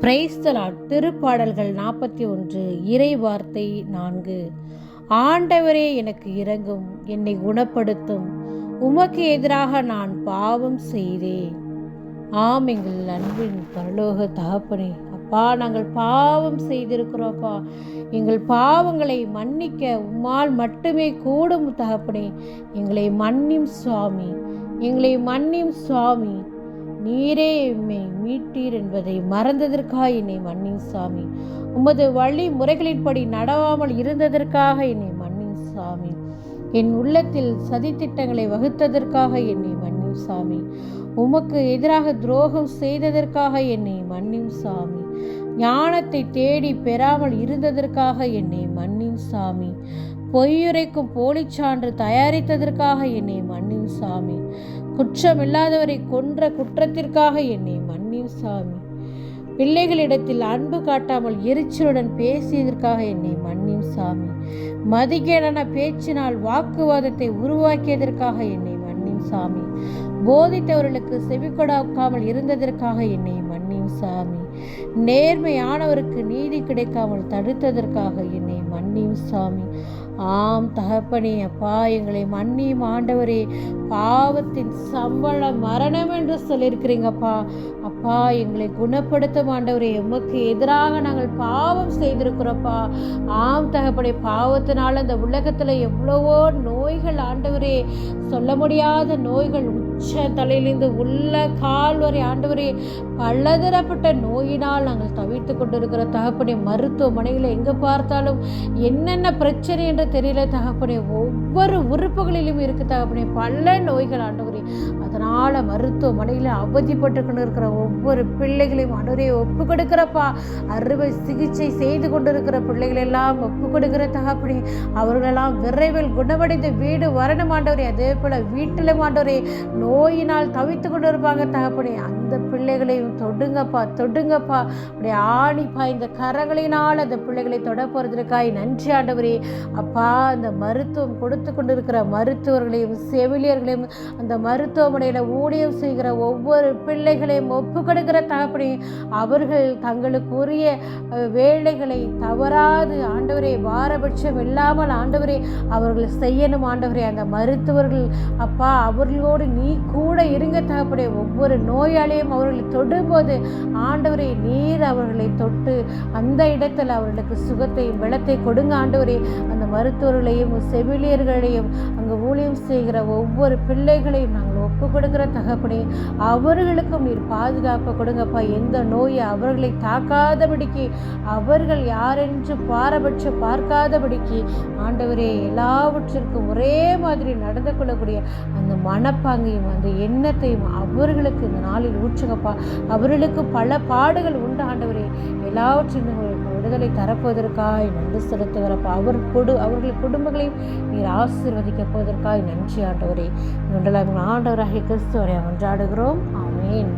Praise the Lord திருப்பாடல்கள் நாற்பத்தி ஒன்று இறை வார்த்தை நான்கு. ஆண்டவரே எனக்கு இறங்கும் என்னை குணப்படுத்தும். உமக்கு எதிராக நான் பாவம் செய்தேன். ஆம் எங்கள் அன்பின் பரலோக தகப்பனே. அப்பா நாங்கள் பாவம் செய்திருக்கிறோப்பா எங்கள் பாவங்களை மன்னிக்க உம்மால் மட்டுமே கூடும் தகப்பனே. எங்களை மன்னியும் சுவாமி. எங்களை மன்னியும் சுவாமி. நீரே எம்மை மீட்டீர் என்பதை மறந்ததற்காக என்னை மன்னின் சாமி. உமது வழி முறைகளின்படி நடவாமல் இருந்ததற்காக என்னை மன்னின் சாமி. என் உள்ளத்தில் சதித்திட்டங்களை வகுத்ததற்காக என்னை மன்னியும் சாமி. உமக்கு எதிராக துரோகம் செய்ததற்காக என்னை மன்னியும் சாமி. ஞானத்தை தேடி பெறாமல் இருந்ததற்காக என்னை மன்னின் சாமி. பொய்யுரைக்கும் போலிச்சான்று தயாரித்ததற்காக என்னை மன்னின் சாமி. குற்றமில்லாதவரை கொன்ற குற்றத்திற்காக என்னை மன்னியும் சாமி. பிள்ளைகளிடத்தில் அன்பு காட்டாமல் எரிச்சலுடன் பேசியதற்காக என்னை மன்னியும் சாமி. மதிகேடான பேச்சினால் வாக்குவாதத்தை உருவாக்கியதற்காக என்னை மன்னியும் சாமி. போதித்தவர்களுக்கு செவிக்கொடாக்காமல் இருந்ததற்காக என்னை மன்னியும் சாமி. நேர்மையானவருக்கு நீதி கிடைக்காமல் தடுத்ததற்காக என்னை மன்னியும் சாமி. ஆம் தகப்பனே அப்பா எங்களை மன்னியும் ஆண்டவரே. பாவத்தின் சம்பளம் மரணம் என்று சொல்லியிருக்கிறீங்கப்பா. அப்பா எங்களை குணப்படுத்தும் ஆண்டவரே. எமக்கு எதிராக நாங்கள் பாவம் செய்திருக்கிறோப்பா. ஆம் தகப்பனே பாவத்தினால் அந்த உலகத்தில் எவ்வளவோ நோய்கள் ஆண்டவரே. சொல்ல முடியாத நோய்கள் உச்ச தலையிலிருந்து உள்ள கால் வரை ஆண்டவரே பலதரப்பட்ட நோயினால் நாங்கள் தவித்து கொண்டிருக்கிற தகப்பனை மருத்துவமனையில் எங்கே பார்த்தாலும் என்னென்ன பிரச்சனை என்று தெரியல தகப்பனை ஒவ்வொரு உறுப்புகளிலும் இருக்கு தகப்பனை பல நோய்கள் ஆண்டவரே. அதனால் மருத்துவமனையில் அவதிப்பட்டு கொண்டு இருக்கிற ஒவ்வொரு பிள்ளைகளையும் அனுரையை ஒப்பு கொடுக்கிறப்பா. அறுவை சிகிச்சை செய்து கொண்டிருக்கிற பிள்ளைகள் எல்லாம் ஒப்பு கொடுக்கிற தகப்பனே அவர்களெல்லாம் விரைவில் குணமடைந்து வீடு வரணும் ஆண்டவரே. அதே போல் வீட்டில் ஆண்டவரே நோயினால் தவித்து கொண்டு இருப்பாங்க தகப்பனே. அந்த பிள்ளைகளையும் தொடுங்கப்பா தொடுங்கப்பா. அப்படி ஆணி பாய்ந்த கரங்களினால் அந்த பிள்ளைகளை தொட போகிறதுக்காய் நன்றி ஆண்டவரே. அப்பா அந்த மருத்துவம் கொடுத்து கொண்டிருக்கிற மருத்துவர்களையும் செவிலியர்களையும் அந்த மருத்துவமனையில் ஊழியம் செய்கிற ஒவ்வொரு பிள்ளைகளையும் ஒப்பு கொடுக்கிற தகப்பனே. அவர்கள் தங்களுக்குரிய உரிய வேலைகளை தவறாது ஆண்டவரே. பாரபட்சம் இல்லாமல் ஆண்டவரே அவர்கள் செய்யணும் ஆண்டவரே. அந்த மருத்துவர்கள் அப்பா அவர்களோடு நீ கூட இருங்க தகப்படைய ஒவ்வொரு நோயாளியும் அவர்களை தொடும்போது ஆண்டவரை நீர் அவர்களை தொட்டு அந்த இடத்துல அவர்களுக்கு சுகத்தையும் வெள்ளத்தை கொடுங்க ஆண்டவரே. அந்த மருத்துவர்களையும் செவிலியர்களையும் அங்கே ஊழியம் செய்கிற ஒவ்வொரு பிள்ளைகளையும் நாங்கள் ஒப்பு கொடுக்கிற தகப்படே அவர்களுக்கும் நீர் பாதுகாப்பு கொடுங்கப்பா. எந்த நோயை அவர்களை தாக்காதபடிக்கு அவர்கள் யாரென்று பாரபட்சம் பார்க்காதபடிக்கு ஆண்டவரே எல்லாவற்றிற்கும் ஒரே மாதிரி நடந்து கொள்ளக்கூடிய அந்த மனப்பாங்கையும் அந்த எண்ணத்தையும் அவர்களுக்கு இந்த நாளில் ஊற்றுங்கப்பா. அவர்களுக்கு பல பாடுகள் உண்டு ஆண்டவரே. எல்லாவற்றிலும் விடுதலை தரப்போவதற்காய் நன்றி செலுத்துகிறப்பா அவர் கொடு அவர்கள் குடும்பங்களையும் நீர் ஆசீர்வதிக்க போவதற்காய் நன்றி ஆண்டவரே. ஆண்டவராக ஆண்டவராகிய கிறிஸ்துவரை கொண்டாடுகிறோம். ஆமேன்.